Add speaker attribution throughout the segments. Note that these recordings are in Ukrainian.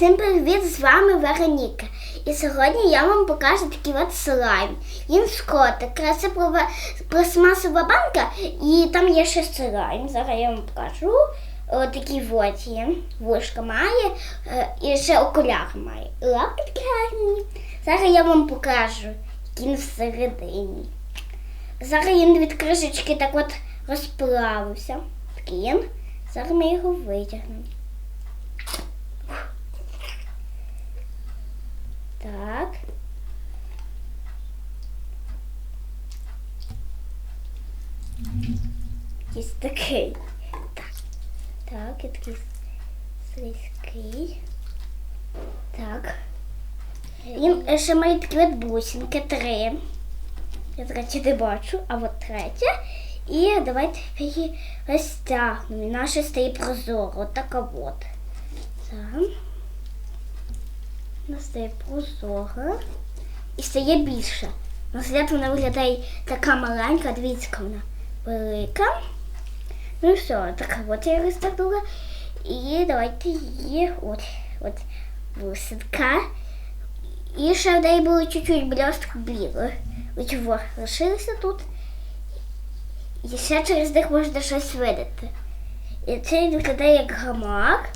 Speaker 1: Всім привіт! З вами Вероніка. І сьогодні я вам покажу такий от слайм. Він з котика. Це пластмасова банка і там є ще слайм. Зараз я вам покажу. Отакий от є. Вушка має е, і ще окуляр має. Лапки гарні. Зараз я вам покажу, який він всередині. Зараз він від кришечки так от розплавився. Такий він. Зараз ми його витягнемо. Так. Якийсь такий. Так. Так, і такий слизький. Так. Він ще має такі от бусинки, три. Я третє не бачу, а от третє. І давайте її розтягнемо. І наша стає прозоро. От така от. Так. Вона стає прозора і стає більше. На слід вона виглядає така маленька, дивіться, вона велика. Ну все, така от я розтягнула. І давайте її от, от бусинка. І ще в неї було чуть-чуть блістку біле. Ось во, лишилося тут. І ще через них можна щось видати. І цей виглядає як гамак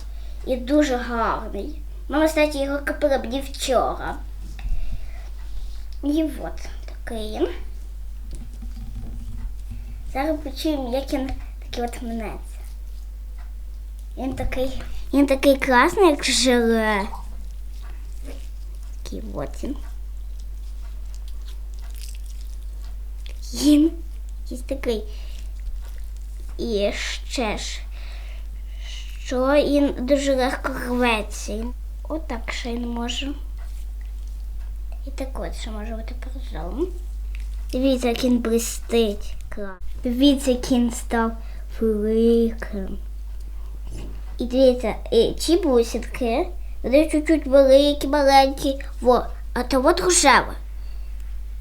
Speaker 1: і дуже гарний. Мама, кстати, його купила мені вчора. І от такий. Зараз почуємо, як він такий от мнеться. Він такий, він такий класний, як желе. Такий от він. Він якийсь такий. І ще ж, що він дуже легко рветься. Отак ще він може. І так от ще може бути прозорим. Дивіться, як він блистить. Дивіться, як він став великим. І дивіться, і ці вони чуть-чуть великі, маленькі. Во, а то от рожева.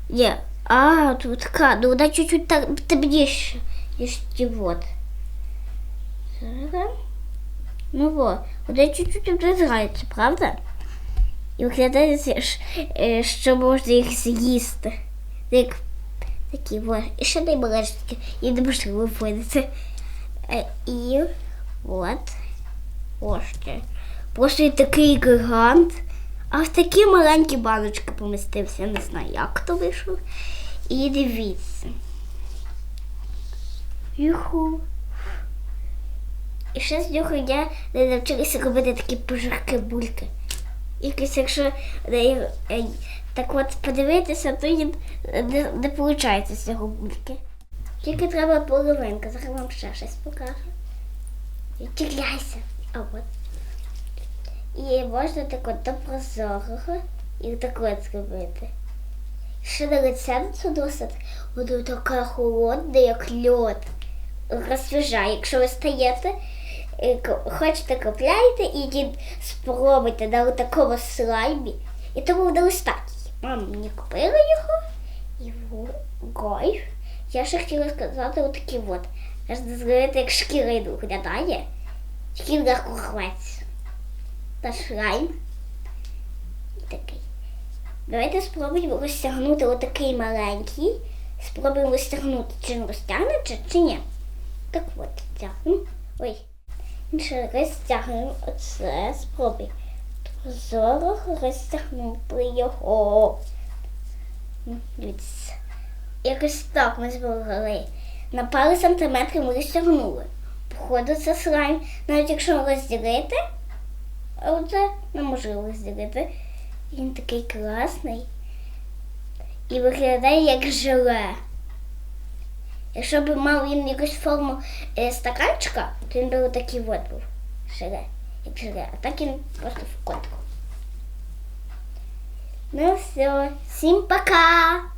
Speaker 1: Є. А, тут така, ну вона чуть-чуть так темніше, ніж ті от. Зараз. Ну во, вона чуть-чуть обрізається, правда? І виглядає, е, що можна їх з'їсти. Як такі во. І ще дай малежки, і неможливо винести. Е, І от. Ось ще. Просто такий гігант. А в такі маленькі баночки помістився. Не знаю, як то вийшло. І дивіться. Юху. І ще з нього я не навчилася робити такі пожирки бульки. Якось, якщо е, е, так от подивитися, то їм не, не виходить з цього бульки. Тільки треба половинка, зараз вам ще щось покажу. Чекляйся. А от. І можна так от до прозорого і так от зробити. Ще на рецепт досить, воно таке холодне, як льод. Розсвіжає. Якщо ви стаєте, е, хочете купляйте і спробуйте на такому слаймі. І тому буде ось. Мама мені купила його і гой. Я ще хотіла сказати отакий от. Можна зробити, як шкіра виглядає. Шкіра кухлець. Та слайм. І такий. Давайте спробуємо розтягнути отакий маленький. Спробуємо розтягнути, чи він розтягнеться, чи ні. Так от, тягнемо. Ой. Розтягнемо оце. Спробуй. Прозоро розтягнути його. Якось так ми зробили. На пару сантиметрів ми розтягнули. Походу, це слайм. Навіть якщо розділити, а оце неможливо розділити. Він такий класний. І виглядає як желе. Якщо б мав він якусь форму е, стаканчика, то він би такий от був. Шире, Як шире. А так він просто в котку. Ну все, всім пока!